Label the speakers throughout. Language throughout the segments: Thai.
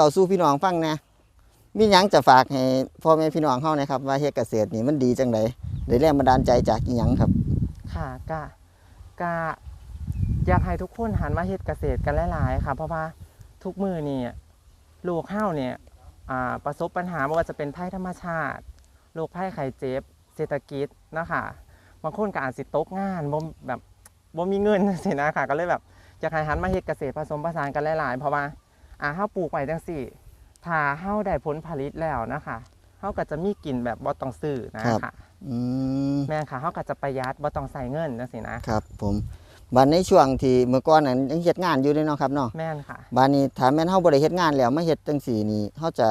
Speaker 1: เอาสู้พี่น้องฟังนะมีหยังจะฝากให้พ่อแม่พี่น้องเฮานะครับ ว่าเฮ็ดเกษตรนี่มันดีจังไดได้แรงบันดาลใจจากอีหยังครับ
Speaker 2: ค่ะกะกะอยากให้ทุกคนหันมาเฮ็ดเกษตรกันหลายๆค่ะ เพราะว่าทุกมือนี่ลูกเฮาเนี่ยอ่าประสบปัญหาไม่ว่าจะเป็นภัยธรรมชาติโรคภัยไข้เจ็บ เศรษฐกิจนะคะบางคนก็อาจสิตกงานบ่แบบบ่มีเงินสินะค่ะก็เลยแบบอยากให้หันมาเฮ็ดเกษตรผสมผสานกันหลายๆเพราะว่า อ่าเฮาปลูกไว้จังซี่ถ้าเฮาได้ผลผลิตแล้วนะคะเฮาก็จะมีกินแบบบ่ต้องซื้อนะครับคะ
Speaker 1: อืม
Speaker 2: แม่นค่ะเฮาก็จะประหยัดบ่ต้องใส่เงินจังซี่นะ
Speaker 1: ครับผมบัดในช่วงที่เมื่อก่อนนั้นยังเฮ็ดงานอยู่เด้เนาะครับเนาะ
Speaker 2: แม่นค่ะ
Speaker 1: บัดนี้ถ้าแม่นเฮาบ่ได้เฮ็ดงานแล้วมาเฮ็ดจังซี่นี่เฮาจะ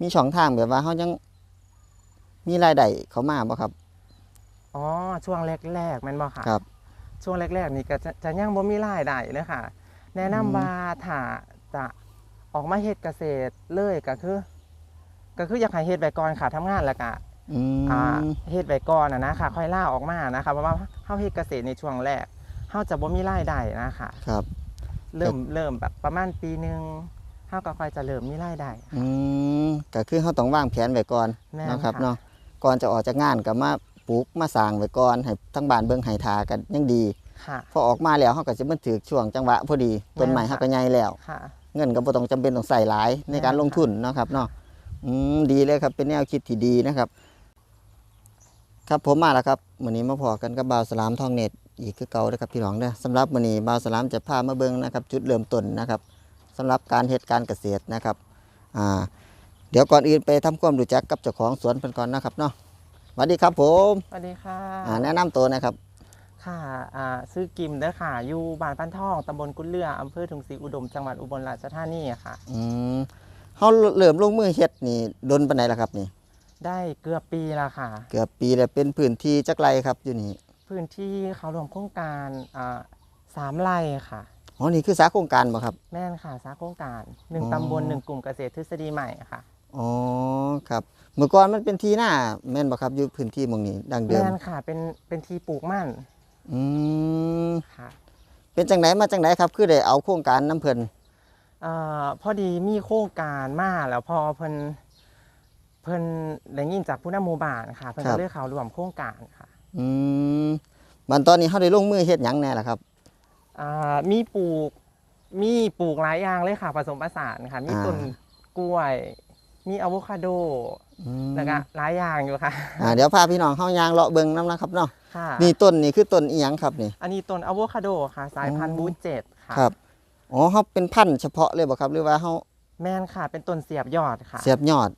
Speaker 1: มีช่องทางแบบว่าเฮายังมีรายได้เข้ามาบ่ครับ
Speaker 2: อ๋อช่วงแรกๆแม่นบ่ค่ะ
Speaker 1: ครับ
Speaker 2: ช่วงแรกๆนี่ก็จะจะยังบ่มีรายได้เลยค่ะ แนะนำ
Speaker 1: อืม
Speaker 2: ว่าถ้าจะ ออกมาเฮ็ดเกษตรเลยก็คือ ก็คืออยากให้เฮ็ดไว้ก่อนค่ะทำงานแล้วก็
Speaker 1: อื
Speaker 2: อ่ามเฮ็ดไว้ก่อนน่ะนะค่ะ ค่อยล่าออกมานะคะเพราะว่าเฮาเฮ็ดเกษตรในช่วงแรกเฮาจะบ่มีรายได้นะคะ
Speaker 1: ครับ
Speaker 2: เริ่มเริ่มแบบประมาณปีหนึงเฮาก็ค่อยจะเริ่มมีรายได้
Speaker 1: อืมก็คือเฮาต้องวางแผนไว้ก่อน
Speaker 2: แม่น
Speaker 1: เนาะครับ
Speaker 2: ค่ะ
Speaker 1: เนาะก่อนจะออกจากงานก็มาปลูกมาสร้างไว้ก่อนให้ทั้งบ้านเบิ่งให้ทากันยังดี
Speaker 2: ค่ะ
Speaker 1: พอออกมาแล้วเฮาก็จะมันถือช่วงจังหวะพอดีต้นไม้
Speaker 2: แม่นค่ะ
Speaker 1: เฮาก็ใหญ่แล้ว
Speaker 2: ค่ะ
Speaker 1: เงินก็บ่ต้องจำเป็นต้องใส่หลายในการ
Speaker 2: แม่น
Speaker 1: ลงทุนเนาะครับเนาะอืมดีเลยครับเป็นแนวคิดที่ดีนะครับ ครับผมมาแล้วครับมื้อนี้มาพอกันกับบ่าวสลามทองเน็ตอีกคือเก่าเด้อครับพี่น้องเด้อสำหรับมื้อนี้บ่าวสลามจะพามาเบิ่งนะครับ จุดเริ่มต้นนะครับสำหรับการเฮ็ดการเกษตรนะครับอ่าเดี๋ยวก่อนอื่นไปทำความรู้จักกับเจ้าของสวนเพิ่นก่อนนะครับเนาะสวัสดีครับผม
Speaker 2: สวัสดีค่ะ
Speaker 1: อ่าแนะนำตัวนะครับ
Speaker 2: ค่ะอ่าซื้อกิมเด้อค่ะ อยู่บ้านปันทองตำบลกุนเรืออำเภอถุงศรีอุดม จังหวัดอุบลราชธานีค่ะ
Speaker 1: อืมเฮาเริ่มลงมือเฮ็ดนี่ดนปานใดล่ะครับนี่
Speaker 2: ได้เกือบปีแล้วค่ะ
Speaker 1: เกือบปีแล้วเป็นพื้นที่จักไรครับอยู่นี่
Speaker 2: พื้นที่เขารวมโครงการอ่าสามไร่ค่ะ
Speaker 1: อ๋อ นี่คือสาโครงการบ่ครับ
Speaker 2: แม่นค่ะ สาโครงการหนึ่ง
Speaker 1: อ๋อ
Speaker 2: ตำบลหนึ่งกลุ่มเกษตรทฤษฎีใหม่ค่ะ
Speaker 1: อ๋อ ครับ เมื่อก่อนมันเป็นที่หน้าแม่นบ่ครับอยู่พื้นที่หมองนี้ดังเดิม
Speaker 2: แม่นค่ะ เป็นเป็นที่ปลูกมั่น
Speaker 1: อืม
Speaker 2: ค่ะ
Speaker 1: เป็นจังไดมาจังไดครับ คือได้เอาโครงการน้ำเพิ่น
Speaker 2: เอ่อพอดีมีโครงการมาแล้วพอเพิ่นเพิ่นได้ยินจากผู้นำหมู่บ้านค่ะ เพิ่นก็เลยเข้ารวมโครงการค่ะ
Speaker 1: อืมบัดตอนนี้เฮาได้ลงมือเฮ็ดหยังแน่ล่ะครับ
Speaker 2: อ่ามีปลูกมีปลูกหลายอย่างเลยค่ะ ผสมผสานค่ะ มี
Speaker 1: อ่า
Speaker 2: ต้นกล้วย มีอะโวคาโด
Speaker 1: อืม
Speaker 2: แล้วก็หลายอย่างอยู่ค่ะ
Speaker 1: อ่าเดี๋ยวพาพี่น้องเฮายางเลาะเบิ่งนํนะครับเนาะ
Speaker 2: ค่ะ
Speaker 1: นี่ต้นนี่คือต้นอีหยังครับนี่
Speaker 2: อันนี้ต้นอะโวคาโดค่ะ สายพันธุ์
Speaker 1: อ๋อ
Speaker 2: บูเจ็ดค่ะ
Speaker 1: ครับอ๋อเฮาเป็นพันธุ์เฉพาะเลยบ่ครับ หรือว่าเฮา
Speaker 2: แม่นค่ะ เป็นต้นเสียบยอดค่ะ
Speaker 1: เสียบยอด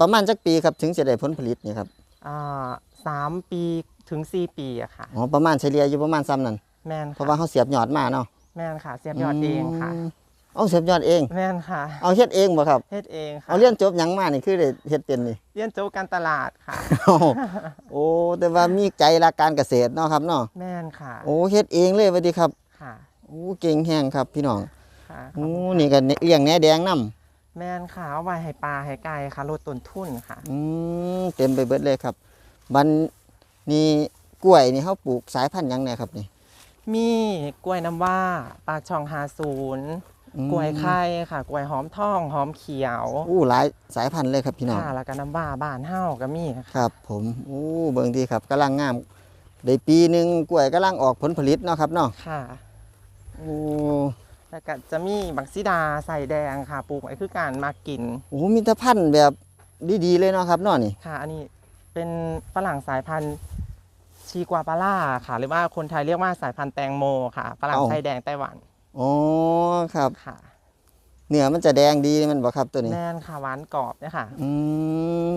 Speaker 1: ประมาณจักปีครับถึงจะได้ผลผลิตนี่ครับ
Speaker 2: อ่าสามปีถึงสี่ปีอะค่ะ
Speaker 1: อ๋อประมาณเฉลี่ยอยู่ประมาณซ้ำนั่น
Speaker 2: แม่น
Speaker 1: เพราะ
Speaker 2: ค่ะ
Speaker 1: ว่าเฮาเสียบยอดมาเนาะ
Speaker 2: แม่นค่ะ เสียบยอดเองค่ะ
Speaker 1: ม เอาเสียบยอดเอง
Speaker 2: แม่นค่ะ
Speaker 1: เอาเฮ็ดเองบ่ครับ
Speaker 2: เฮ็ดเองค่ะ
Speaker 1: เอาเรียนจบหยังมานี่คือได้เฮ็ดเป็นนี่
Speaker 2: เรียนจบการตลาดค่ะ
Speaker 1: โอ้โอ้แต่ว่ามีใจรักการเกษตรเนาะครับเนาะ
Speaker 2: แม่นค่ะ
Speaker 1: โอ้เฮ็ดเองเลยสวัสดีครับ
Speaker 2: ค่ะ
Speaker 1: โอ้เก่งแฮงครับพี่น้อง
Speaker 2: ค่ะ
Speaker 1: โอ้นี่ก็เลี้ยงแหนแดงนํ
Speaker 2: แม่นค่ะเอาไว้ให้ปลาให้ไก่ค่ะลดต้นทุนค่ะ
Speaker 1: อืมเต็มไปเบิดเลยครับบันนี่กล้วยนี่เฮาปลูกสายพันธุ์หยังแน่ครับนี่
Speaker 2: มีกล้วยน้ำว้าปลาช่องหาศูนย์
Speaker 1: อืม
Speaker 2: กล้วยไข่ค่ะ กล้วยหอมทอง หอมเขียว
Speaker 1: อู้หลายสายพันธุ์เลยครับพี่น้อง
Speaker 2: ค่ะแล้วก็น้ำว้าบ้านเฮาก็มีค่ะ
Speaker 1: ครับ ผมโอ้เบิ่งดีครับกำลังงามได้ปีหนึงกล้วยกำลังออกผลผลิตเนาะครับเนาะ
Speaker 2: ค่ะ
Speaker 1: โอ้
Speaker 2: แล้วก็จะมีบักซิดาใส่แดงค่ะปลูกไว้คือการมากิน
Speaker 1: โหมีแต่พันธุ์แบบดีๆเลยเนาะครับเนาะนี่
Speaker 2: ค่ะ อันนี้เป็นฝรั่งสายพันธุ์ชีกวาปาล่าค่ะ หรือว่าคนไทยเรียกว่าสายพันธุ์แตงโมค่ะฝรั่งไส้แดงไต้หวัน
Speaker 1: อ๋อครับ
Speaker 2: ค่ะ
Speaker 1: เนื้อมันจะแดงดีมันบ่ครับตัวนี้
Speaker 2: แน่นค่ะหวานกรอบเนี่ยค่ะ
Speaker 1: อืม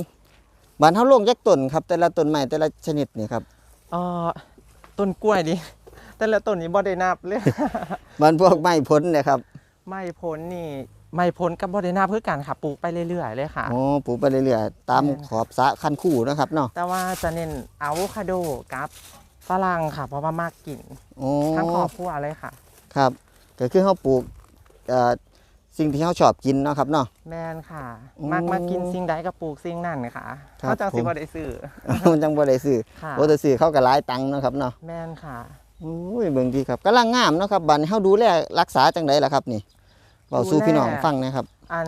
Speaker 1: บ้านเฮาลงยักต้นครับ แต่ละต้นไม้แต่ละชนิดนี่ครับ
Speaker 2: เออต้นกล้วยดิ แต่ละต้นนี้บ่ได้นับเลย
Speaker 1: บ้านพวกไม้ผลเนี่ยครับ
Speaker 2: ไม่พ้นนี่ไม่พ้นกับบ่ได้นับเพื่อกันค่ะปลูกไปเรื่อยๆเลยค่ะ
Speaker 1: อ๋อปลูกไปเรื่อยๆตาม
Speaker 2: แม่น
Speaker 1: ขอบสระคันคู่เนาะครับเนาะ
Speaker 2: แต่ว่าจะเน้นอะโวคาโดกับฝรั่งค่ะ เพราะว่ามากกิน
Speaker 1: อ๋อ
Speaker 2: ทั้งครอบครัวเลยค่ะ
Speaker 1: ครับ ก็คือเฮาปลูกเอ่อสิ่งที่เฮาชอบกินเนาะครับเนาะ
Speaker 2: แมนค่ะ
Speaker 1: โอ้
Speaker 2: มากมากินสิ่งใดก็ปลูกสิ่งนั้นค่ะ
Speaker 1: ครับ
Speaker 2: เขาจังสิ
Speaker 1: ผม
Speaker 2: บ่ได้ซื้อ
Speaker 1: มันจังบ่ได้ซื้อ
Speaker 2: ค่ะ
Speaker 1: โอ้แต่ซื้อเขาก็หลายตังค์เนาะครับเนาะ
Speaker 2: แมนค่ะ
Speaker 1: โอ้ยเบิ่งดีครับกำลังงามเนาะครับบัดนี้เฮาดูแลรักษาจังไดล่ะครับนี่เว้าสู่พี่น้องฟังนะครับ
Speaker 2: อัน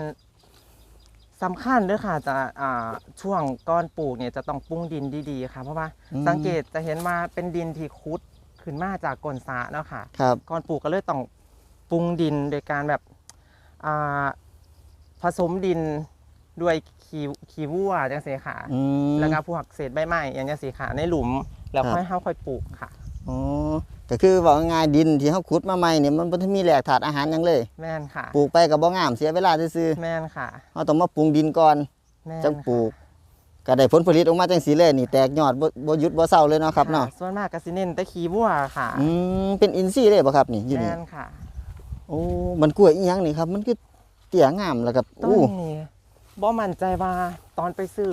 Speaker 2: สำคัญเด้วยค่ะจะอ่าช่วงก่อนปลูกเนี่ยจะต้องปรุงดินดีๆค่ะ เพราะว่า
Speaker 1: อืม
Speaker 2: สังเกตจะเห็นว่าเป็นดินที่คุดขึ้นมาจากก้นสระเนาะค่ะ
Speaker 1: ครับ
Speaker 2: ก่อนปลูกก็เลยต้อง ปรุงดินโดยการแบบอ่าผสมดินด้วยขี้ขี้วัวจังสีค่ะ
Speaker 1: อืม
Speaker 2: แล้วก็พวกเศษใบไม้อย่างจังสีค่ะในหลุม แล้ว
Speaker 1: ครับ
Speaker 2: ค่อยเฮาค่อยปลูกค่ะ
Speaker 1: อ๋อก็คือว่าง่ายๆดินที่เขาขุดมาใหม่เนี่ยมันบ่ทันมีแหล่ธาตุอาหารหยังเลย
Speaker 2: แม่นค่ะ
Speaker 1: ปลูกไปก็บ่งามเสียเวลาซื่อ
Speaker 2: แม่นค่ะ
Speaker 1: ๆเฮาต้องมาปรุงดินก่อน
Speaker 2: แม่น
Speaker 1: จังปลูกก็ได้ผลผลิตออกมาจังสีเลยนี่แตกยอดบ่บ่หยุดบ่เศร้าเลยเนาะครับเนาะ
Speaker 2: ส่วนมากก็สิเน้นแต่ขี้วัวค่ะ
Speaker 1: อืมเป็นอินทรีย์เลยบ่ครับนี่อยู่นี่
Speaker 2: แม่นค่ะ
Speaker 1: โอ้มันกล้วยอีหยังนี่ครับ มันคือเตี้ยงามแล้วครับ
Speaker 2: ต้น
Speaker 1: อู้
Speaker 2: นี้บ่มั่นใจว่าตอนไปซื้อ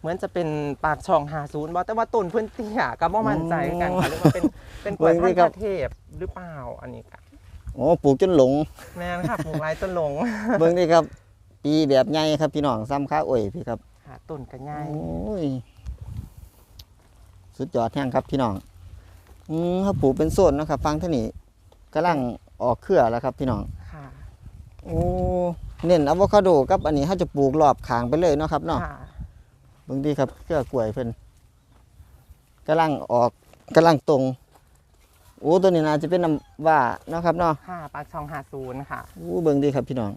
Speaker 2: เหมือนจะเป็นปากช่องหาศูนย์บ่แต่ว่าต้นเพื่อนเตี้ยก็บ่มั่นใจคือกันค่ะหรือว่าเป็นเป็นกล้วยพันธุ์ประเทศหรือเปล่าอันนี้ค่ะ
Speaker 1: โอ้ปลูกจนหลง
Speaker 2: แม่นค่ะปลูกไว้ต้นหลง
Speaker 1: เบิ่งนี่ครับ ปีแบบใหญ่ครับพี่น้องซ้ำค้าโอ้ยพี่ครับ
Speaker 2: ค่ะต้นก็ใหญ่
Speaker 1: โอ้ย สุดยอดแห้งครับพี่น้อง อืมเขาปลูกเป็นโซนเนาะครับ ฟังเท่านี้กำลัง ออกเครือแล้วครับพี่น้อง
Speaker 2: ค่ะ
Speaker 1: โอ้เน้นอะโวคาโดกับอันนี้เขาจะปลูกรอบขางไปเลยเนาะครับเนาะ
Speaker 2: ค่ะ
Speaker 1: เบางทีครับเครือกล้วยเพิ่นกำลังออกกำลังตรงโอ้ตัวนี้น่าจะเป็นน้ำว่าเนาะครับเนาะ
Speaker 2: ค่ะปากช่องหาศูนย์ค่ะ
Speaker 1: โอ้เบิ่งดีครับพี่น้อง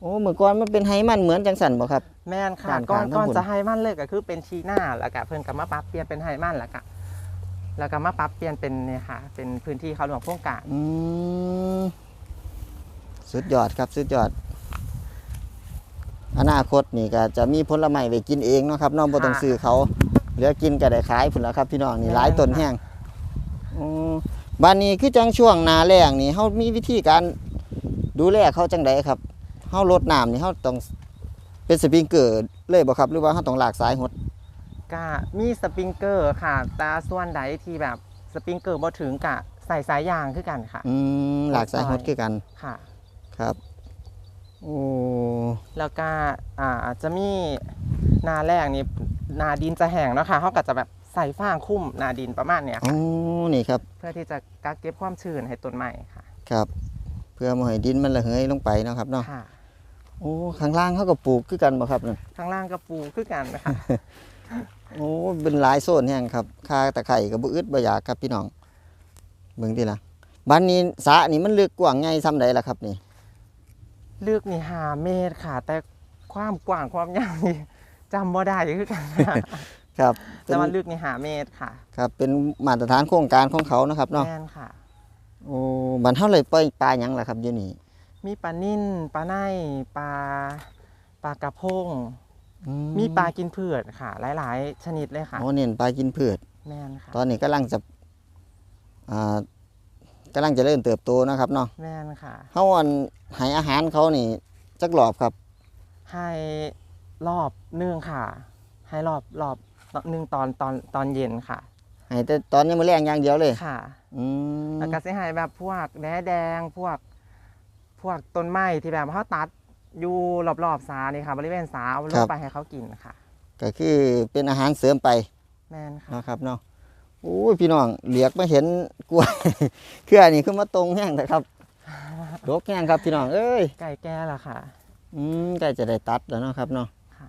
Speaker 1: โอ้เมื่อก่อนมันเป็นไฮมันเหมือนจังสันบ่ครับ
Speaker 2: แม่นค่ะ
Speaker 1: การ
Speaker 2: ก่อน
Speaker 1: ทางทั้ง
Speaker 2: ก่อน
Speaker 1: หมด
Speaker 2: จะให้มันเลยก็คือเป็นชีหน้าแล้วก็เพิ่นก็มาปรับเปลี่ยนเป็นไฮมันแล้วก็ แล้วก็มาปรับเปลี่ยนเป็นเนี่ยค่ะเป็นพื้นที่เขาหลวงโครงการ
Speaker 1: อืมสุดยอดครับสุดยอด อนาคตนี่ก็จะมีผลไม้ไว้กินเองเนาะครับเน้องบ่ต้องซื้อเขาเหลือกินก็ได้ขายพุ่นแล้วครับ พี่น้องนี่หลายต้นแห้งอืมบ้านนี้คือจังช่วงหนาแล้งนี่เฮามีวิธีการดูแลเขาจังไดครับเฮารดน้ำนี่เฮาต้องเป็นสปริงเกอร์เลยบ่ครับ หรือว่าเฮาต้องลากสายหด
Speaker 2: ก็มีสปริงเกอร์ค่ะแต่ส่วนใดที่แบบสปริงเกอร์บ่ถึงกะใส่สายยางคือกันค่ะ
Speaker 1: อืมลากสายหดคือกัน
Speaker 2: ค่ะ
Speaker 1: ครับโอ้
Speaker 2: แล้วก็อ่าจะมีนาแรกนี่นาดินจะแห้งเนาะค่ะเขาก็จะแบบใส่ฟางคุ้มนาดินประมาณเนี้ย
Speaker 1: อ๋
Speaker 2: ค่ะ
Speaker 1: อนี่ครับ
Speaker 2: เพื่อที่จะกักเก็บความชื้นให้ต้นไม้ค่ะ
Speaker 1: ครับ เพื่อมาให้ดินมันระเหยลงไปเนาะครับเนาะ
Speaker 2: ค่ะ
Speaker 1: โอ้ ข้างล่างเขาก็ปลูกคือกันบ่ครับนั่น
Speaker 2: ข้างล่างก็ปลูกคือกันนะคะ
Speaker 1: โอ้เป็นหลายโซนแห่งครับค่าตะไคร่ก็บ่อึดบ่อยากครับพี่น้องเบิ่งติล่ะบ้านนี้สระนี่มันลึกกว้างใหญ่ซ้ำใดล่ะครับนี่
Speaker 2: เลือกนี่หาเมตรค่ะ แต่ความกว้างความยาวนี่จำบ่ได้คือกันค่ะ
Speaker 1: ครับ
Speaker 2: แต่ว่าลึกนี่หาเมตรค่ะ
Speaker 1: ครับเป็นมาตรฐานโครงการของเขานะครับเนาะ
Speaker 2: แม่นค่ะ
Speaker 1: โอ้บ้านเฮาเลยปล่อยปลาหยังล่ะครับอยู่นี่
Speaker 2: มีปลานิ่นปลาไนปลาปลากระพง
Speaker 1: อื
Speaker 2: มีปลากินพืชค่ะ หลาย ๆ ชนิดเลยค่ะ
Speaker 1: โอ้เน้นปลากินพืช
Speaker 2: แม่นค่ะ
Speaker 1: ตอนนี้กำลังจะอ่ากำลังจะเริ่มเติบโตนะครับเนาะ
Speaker 2: แม่นค่ะ
Speaker 1: เฮาอันให้อาหารเขานี่จักรอบครับ
Speaker 2: ให้รอบหนึ่งค่ะ ให้รอบรอบหนึ่งตอนตอนตอนเย็นค่ะ
Speaker 1: ให้แต่ตอนนี้มื้อแรงอย่างเดียวเลย
Speaker 2: ค่ะ
Speaker 1: อืม
Speaker 2: แล้วก็สิให้แบบพวกแหนแดงพวก พวกต้นไม้ที่แบบเขาตัด อยู่รอบๆสานี่ค่ะ บริเวณสาเอาลงไปให้เขากินค่ะ
Speaker 1: ก็คือเป็นอาหารเสริมไป
Speaker 2: แม่นค่ะ
Speaker 1: เนาะครับเนาะโอ้ยพี่น้องเหลียกมาเห็นกล้วยเครือนี่คือมาตรงแห้งนะครับดกแห้งครับพี่น้องเอ้ย
Speaker 2: ไก่แก่ละค่ะ
Speaker 1: อืมใกล้จะได้ตัดแล้วเนาะครับเนาะ
Speaker 2: ค่ะ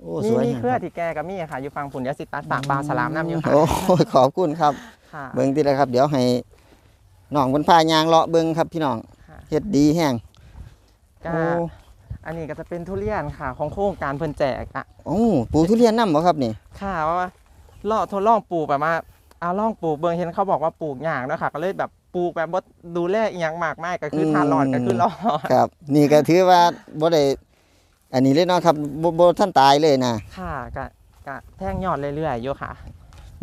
Speaker 1: โอ้
Speaker 2: มี
Speaker 1: สวย
Speaker 2: มี
Speaker 1: แห้ง
Speaker 2: เครือ
Speaker 1: ครับ
Speaker 2: ที่แก่กับมีค่ะ อยู่ฟังผุนยาสิตัดฝากปลาฉลามน้ำอยู่ค่ะ
Speaker 1: โอ้ยขอบคุณครับ
Speaker 2: ค่ะ
Speaker 1: เบิ่งทีละครับ เดี๋ยวให้น้องบนพายางเลาะเบิ่งครับพี่น้อง
Speaker 2: ค่ะ
Speaker 1: เฮ็ดดีแห้ง
Speaker 2: ก็
Speaker 1: โอ้
Speaker 2: อันนี้ก็จะเป็นทุเรียนค่ะ ของโครงการเพิ่นแจกอะ
Speaker 1: โอ้ปลูกทุเรียนนำบ่ครับนี่
Speaker 2: ค่ะว่าลองทดลองปลูกแบบว่าเอาลองปลูกเบิ่งเห็นเขาบอกว่าปลูกยากเนาะค่ะ ก็เลยแบบปลูกแบบบ่ดูแลอีหยังมากมายก็คือทานหลอดก็คือหลอด
Speaker 1: ครับ นี่ก็ถือว่าบ่ได้อันนี้เลยเนาะครับบ่บ่ท่านตายเลยนะ
Speaker 2: ค่ะก็ก็แท่งยอดเรื่อยๆอยู่ค่ะ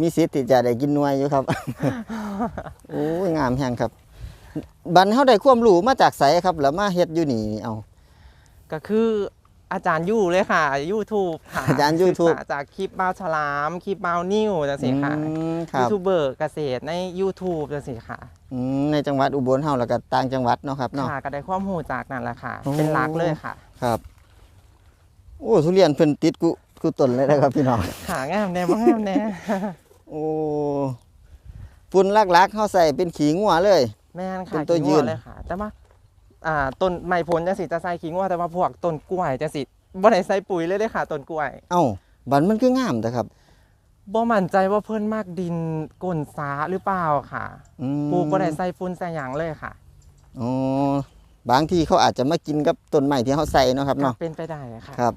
Speaker 1: มีสิทธิ์ที่จะได้กินหน่วยอยู่ครับ โอ้ยงามแฮงครับ บันเฮาได้ความรู้มาจากไสครับแล้วมาเฮ็ดอยู่นี่เอา
Speaker 2: ก็คืออาจารย์ยู่เลยค่ะ YouTube ค่ะ
Speaker 1: อาจารย์ YouTube
Speaker 2: ศึกษจากคลิปบ้าวฉลามคลิปบ้าวนิ้วจังซี่ค่ะ
Speaker 1: อืมค
Speaker 2: ยู
Speaker 1: รับ
Speaker 2: ทูบเบอร์เกษตรใน YouTube จังซี่ค่ะ
Speaker 1: อืมในจังหวัดอุบลเฮาแล้วก็ต่างจังหวัดเนาะครับเนาะ
Speaker 2: ค่ะก็ได้ความรู้จากนั่นแหละค่ะ
Speaker 1: โอ้
Speaker 2: เป็นหลักเลยค่ะ
Speaker 1: ครับ โอ้ทุเรียนเพิ่นติดกุกุต้นเลยนะครับพี่น้อง
Speaker 2: หางามแน่บ่งามแน่
Speaker 1: โอ้ฝุ่นหลักๆเฮาใส่เป็นขี้งัวเลย
Speaker 2: แม่น
Speaker 1: เป็
Speaker 2: ค่ะ
Speaker 1: นตัว
Speaker 2: ขี้
Speaker 1: ยื
Speaker 2: วนเลยค่ะ แต่ว่าอ่าต้นไม้ผลจังสิจะใส่ขี้งัวแต่ว่าพวกต้นกล้วยจังสิบ่ได้ใส่ปุ๋ยเลยเด้อค่ะต้นกล้วย
Speaker 1: เอ้าบันมันคืองามแต่ครับ
Speaker 2: บ่มั่นใจว่าเพิ่นมากดินก้นสาหรือเปล่าค่ะ
Speaker 1: อืม
Speaker 2: ปลูกบ่ได้ใส่ฝุ่นใส่หยังเลยค่ะ
Speaker 1: อ๋อบางที่เขาอาจจะมากินกับต้นไม้ที่เขาใส่เนาะครับเนาะ
Speaker 2: เป็นไปได้ค่ะ
Speaker 1: ครับ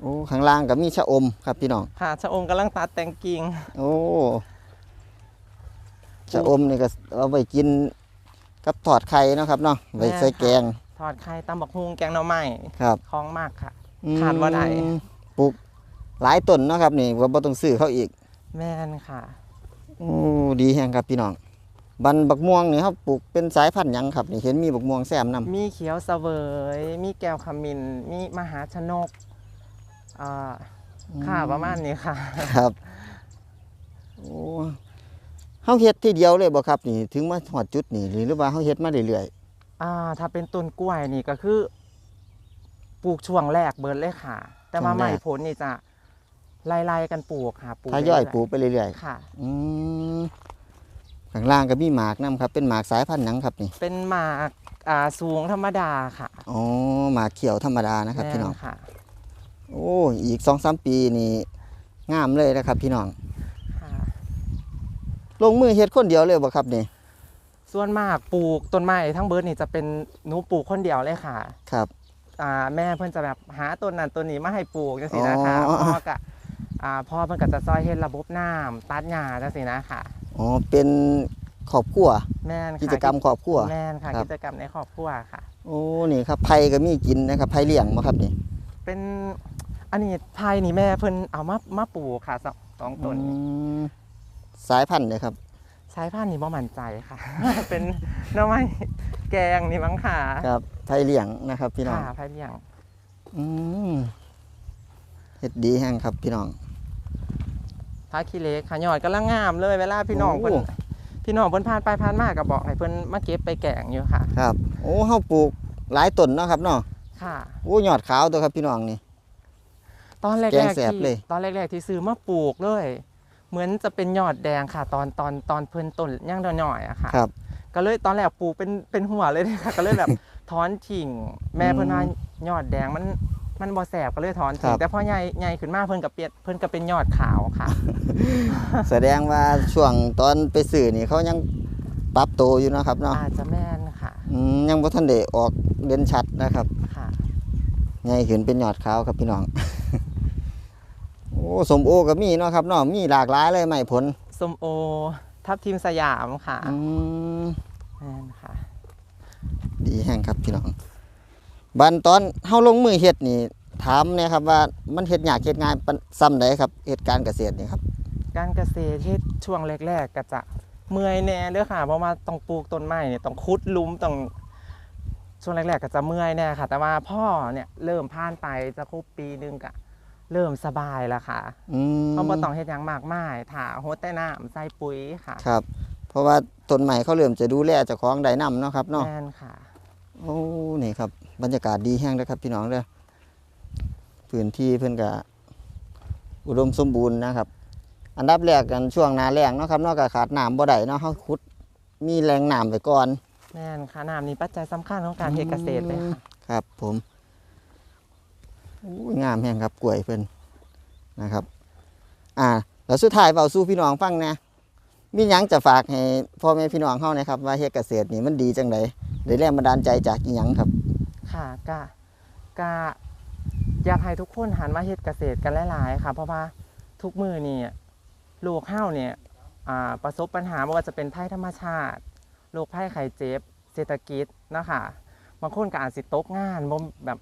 Speaker 1: โอ้ข้างล่างก็มีชะอมครับพี่น้อง
Speaker 2: ค่ะชะอมกำลังตัดแต่งกิ่ง
Speaker 1: โอ้ชะอมนี่ก็เอาไปกิน กับทอดไข่เนาะครับเนาะไว้ใส่แกง
Speaker 2: ทอดไข่ตำบักฮุงแกงหน่อไม้
Speaker 1: ครับ
Speaker 2: คล้องมากค่ะ
Speaker 1: อืม
Speaker 2: ขาดบ่ได้
Speaker 1: ปลูกหลายต้นเนาะครับนี่ว่าบ่ต้องซื้อเขาอีก
Speaker 2: แม่นค่ะ
Speaker 1: โอ้ดีแฮงครับพี่น้อง บันบักม่วงนี่ครับปลูกเป็นสายพันธุ์หยังครับนี่เห็นมีบักม่วงแซมนํ
Speaker 2: มีเขียวเสวย มีแก้วขมินมีมหาชนกอ่าค่ะประมาณนี้ค่ะ
Speaker 1: ครับ โอ้ เฮาเฮ็ดทีเดียวเลยบ่ครับนี่ถึงมาฮอดจุดนี่หรือว่าเฮาเฮ็ดมาเรื่อย
Speaker 2: อ่า ถ้าเป็นต้นกล้วยนี่ก็คือปลูกช่วงแรกเบิดเลยค่ะ แต่ว่า
Speaker 1: ช่วงแรก
Speaker 2: ใหม่ผลนี่จะไล่ๆกันปลูกค่ะปลูก
Speaker 1: ๆทยอย
Speaker 2: เรื่ๆ
Speaker 1: ปลูกไปเรื่อย
Speaker 2: ค่ะ
Speaker 1: ๆอืมข้างล่างก็มีหมากนํครับ เป็นหมากสายพันธุ์หยังครับนี่
Speaker 2: เป็นหมากอ่าสูงธรรมดาค่ะ
Speaker 1: อ๋อหมากเขียวธรรมดานะครับพี่น้อง
Speaker 2: แม่ค่ะ
Speaker 1: โอ้ อีก2-3ปีนี่งามเลยนะครับพี่น้อง
Speaker 2: ค่ะ
Speaker 1: ลงมือเฮ็ดคนเดียวเลยบ่ครับนี่
Speaker 2: ส่วนมากปลูกต้นไม้ทั้งเบิร์ดนี่จะเป็นหนูปลูกคนเดียวเลยค่ะ
Speaker 1: ครับ
Speaker 2: อ่าแม่เพื่อนจะแบบหาต้นนั้นต้นนี้มาให้ปลูกจังสินะคะ
Speaker 1: อ๋อ
Speaker 2: พ่อก็อ่าพ่อเพื่อนก็จะซอยเฮ็ดระบบน้ำตัดหญ้าจังสินะค่ะ
Speaker 1: อ๋อเป็นครอบครัว
Speaker 2: แม่นค่ะ
Speaker 1: กิจกรรมครอบครัว
Speaker 2: แม่นค่ะ
Speaker 1: ครับ
Speaker 2: กิจกรรมในครอบครัวค่ะ
Speaker 1: โอ้นี่ครับไผ่ก็มีกินนะครับไผ่เลี้ยงบ่ครับนี่
Speaker 2: เป็นอันนี้ไผ่นี่แม่เพิ่นเอามามาปลูกค่ะสองสองต้น
Speaker 1: อืม สายพันธุ์เลยครับ
Speaker 2: สายพันธุ์นี่บ่มั่นใจค่ะ เป็นหน้ำไม้แกงนี่มั้งค่ะ
Speaker 1: ครับไผ่เลี้ยงนะครับ พี่น้อง
Speaker 2: ค่ะไผ่เลี้ยง
Speaker 1: อืมเฮ็ดดีแฮงครับพี่น้อง
Speaker 2: ผ้าขี้เหล็กค่ะยอดกำลังงามเลยเวลาพี่น้อง
Speaker 1: โอ้
Speaker 2: เพิ่นพี่น้องเพิ่นผ่านไปผ่านมาก็บอกให้เพิ่นมาเก็บไปแกงอยู่ค่ะ
Speaker 1: ครับ โอ้เฮาปลูกหลายต้นเนาะครับเนาะ
Speaker 2: ค่ะ
Speaker 1: โอ้ยอดขาวตัวครับพี่น้องนี่
Speaker 2: ตอนแร
Speaker 1: แกง
Speaker 2: กๆ
Speaker 1: แสบ
Speaker 2: ที่
Speaker 1: เลย
Speaker 2: ตอนแรกๆที่ซื้อมาปลูกเลย เหมือนจะเป็นยอดแดงค่ะ ตอนตอนตอนเพิ่นต้นย่างดอยๆอะค่ะ
Speaker 1: ครับ
Speaker 2: ก็เลยตอนแรกปลูกเป็นเป็นหัวเลยค่ะ ก็เลยแบบถอนทิ้งแม่เพิ่นว่ายอดแดงมันมันบ่แสบก็เลยถอนทิ้
Speaker 1: ค
Speaker 2: ง
Speaker 1: รับ
Speaker 2: แต่พอใหญ่ใหญ่ขึ้นมาเพิ่นก็เปลี่ยนเพิ่นก็เป็นยอดขาวค่ะ
Speaker 1: แสดงว่าช่วงตอนไปซื้อนี่เขายังปรับโตวอยู่เนาะครับเนาะ
Speaker 2: อาจจะแม่นค่ะ
Speaker 1: อืมยังบ่ทันได้ออกเด่นชัดนะครับ
Speaker 2: ค่ะ
Speaker 1: ใหญ่ขึ้นเป็นยอดขาวครับพี่น้องโอ้สมโอก็มีเนาะครับเนาะมีหลากหลายเลยไม้ผล
Speaker 2: ส้มโอ ทับทิมสยามค่ะ
Speaker 1: อืม
Speaker 2: แม่นค่ะ
Speaker 1: ดีแห้งครับพี่น้องบันตอนเฮาลงมือเฮ็ดนี่ถามเนี่ยครับว่ามันเฮ็ดยากเฮ็ดง่ายปานซ้ำใดครับเฮ็ดการเกษตรนี่ครับ
Speaker 2: การเกษตรที่ช่วงแรกๆก็จะเมื่อยแน่เด้อค่ะ เพราะว่าต้องปลูกต้นไม้เนี่ยต้องคุดหลุมต้องช่วงแรกๆก็จะเมื่อยแน่ค่ะ แต่ว่าพ่อเนี่ยเริ่มผ่านไปจะครบปีหนึงก็ เริ่มสบายแล้วค่ะ
Speaker 1: อืม
Speaker 2: เขาบ่ต้องเฮ็ดหยังมากมายถาโฮดแต่น้ำใส่ปุ๋ยค่ะ
Speaker 1: ครับ เพราะว่าต้นใหม่เขาเริ่มจะดูแลเจ้าของได้นํเนาะครับเนาะ
Speaker 2: แม่นค่ะ
Speaker 1: โอ้ นี่ครับ บรรยากาศดีแห้งเลยครับพี่น้องเด้อพื้นที่เพิ่นก็อุดมสมบูรณ์นะครับ อันดับแรกกันช่วงหนาแรงเนาะครับเนอกจากขาดน้ำบ่ได้เนาะเฮาขุด มีแรงน้ำไว้ก่อน
Speaker 2: แม่นค่ะน้ำนี่ปัจจัยสำคัญของการเฮ็ดเกษตรเลยค่ะ
Speaker 1: ครับผมอู้ย งามแห้งครับกล้วยเพิ่นนะครับ อ่าแล้วสุดท้ายเว้าสู่พี่น้องฟังนะมีหยังจะฝากให้พ่อแม่พี่น้องเฮานะครับ ว่าเฮ็ดเกษตรนี่มันดีจังไดได้แรงบันดาลใจจากอีหยังครับ
Speaker 2: ค่ะก็ก็อยากให้ทุกคนหันมาเฮ็ดเกษตรกันหลายๆค่ะ เพราะว่าทุกมือนี่ลูกเฮาเนี่ยอ่าประสบปัญหาไม่ว่าจะเป็นภัยธรรมชาติโรคภัยไข้เจ็บ เศรษฐกิจนะคะบางคนก็อาจสิตกงานบ่แบบ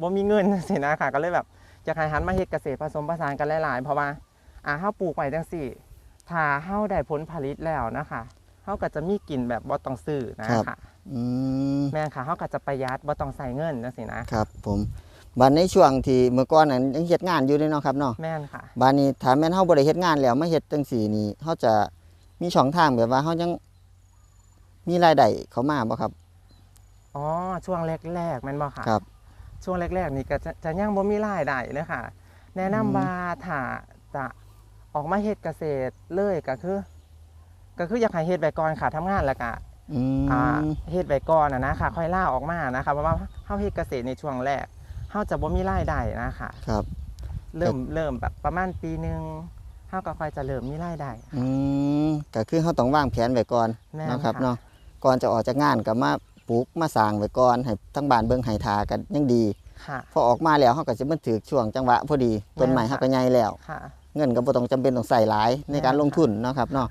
Speaker 2: บ่มีเงินสินะค่ะ ก็เลยแบบอยากให้หันมาเฮ็ดเกษตรผสมผสานกันหลายๆ เพราะว่าอ่าเฮาปลูกไว้จังซี่ถ้าเฮาได้ผลผลิตแล้วนะคะเฮาก็จะมีกินแบบบ่ต้องซื้อนะครับคะ
Speaker 1: อืม
Speaker 2: แม่นค่ะเฮาก็จะประหยัดบ่ต้องใส่เงินจังซี่นะ
Speaker 1: ครับ ผมบัดในช่วงที่เมื่อก่อนนั้นยังเฮ็ดงานอยู่เลยเนาะครับเนาะ
Speaker 2: แม่นค่ะ
Speaker 1: บัดนี้ถ้าแม่นเฮาบ่ได้เฮ็ดงานแล้วมาเฮ็ดจังซี่นี่เฮาจะมีช่องทางแบบว่าเฮายังมีรายได้เข้ามาบ่ครับ
Speaker 2: อ๋อช่วงแรกๆแม่นบ่ค่ะ
Speaker 1: ครับ
Speaker 2: ช่วงแรก ๆ นี่ก็จะจะยังบ่มีรายได้เลยค่ะ แนะนำ
Speaker 1: อืม
Speaker 2: ว่าถ้าจะออกมาเฮ็ดเกษตรเลยก็คือ ก็คืออยากให้เฮ็ดไว้ก่อนค่ะทำงานแล้วก็
Speaker 1: อืม
Speaker 2: อ่าเฮ็ดไว้ก่อนนะนะคะค่อยล่าออกมานะคะเพราะว่าเฮาเฮ็ดเกษตรในช่วงแรกเฮาจะบ่มีรายได้นะคะ
Speaker 1: ครับ
Speaker 2: เริ่มเริ่มแบบประมาณปีหนึงเฮาก็ค่อยจะเริ่มมีรายได้
Speaker 1: อืมก็คือเขาต้องวางแผนไว้ก่อน
Speaker 2: แม่น
Speaker 1: เนาะครับ
Speaker 2: ค่ะ
Speaker 1: เนาะก่อนจะออกจากงานก็มาป ลูกมาสร้างไว้ก่อนให้ทั้งบ้านเบิ่งให้ทากันยังดี
Speaker 2: ค่ะ
Speaker 1: พอออกมาแล้วเขาก็จะมาถือช่วงจังหวะพอดีต้นไม้
Speaker 2: แม่นค่ะ
Speaker 1: เขาก็ใหญ่แล้ว
Speaker 2: ค่ะ
Speaker 1: เงินก็บ่ต้องจำเป็นต้องใส่หลายในการ
Speaker 2: แม่น
Speaker 1: ลงทุนเนาะครับเนาะ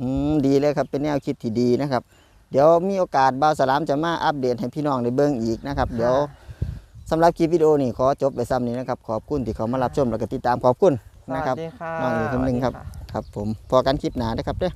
Speaker 1: อืมดีเลยครับเป็นแนวคิดที่ดีนะครับ เดี๋ยวมีโอกาสบ่าวสลามจะมาอัปเดตให้พี่น้องได้เบิ่งอีกนะครับ เดี๋ยวสำหรับคลิปวิดีโอนี้ขอจบไปซ้ำนี้นะครับขอบคุณที่เขามารับชมแล้วก็ติดตามขอบคุณ
Speaker 2: ส
Speaker 1: นะ
Speaker 2: วั
Speaker 1: ครับ
Speaker 2: สดีค่ะ
Speaker 1: น้องอีกคนหนึ่งครับ
Speaker 2: สวัสดีะ
Speaker 1: ครับผมพอกันคลิปหน้านะครับเด้อ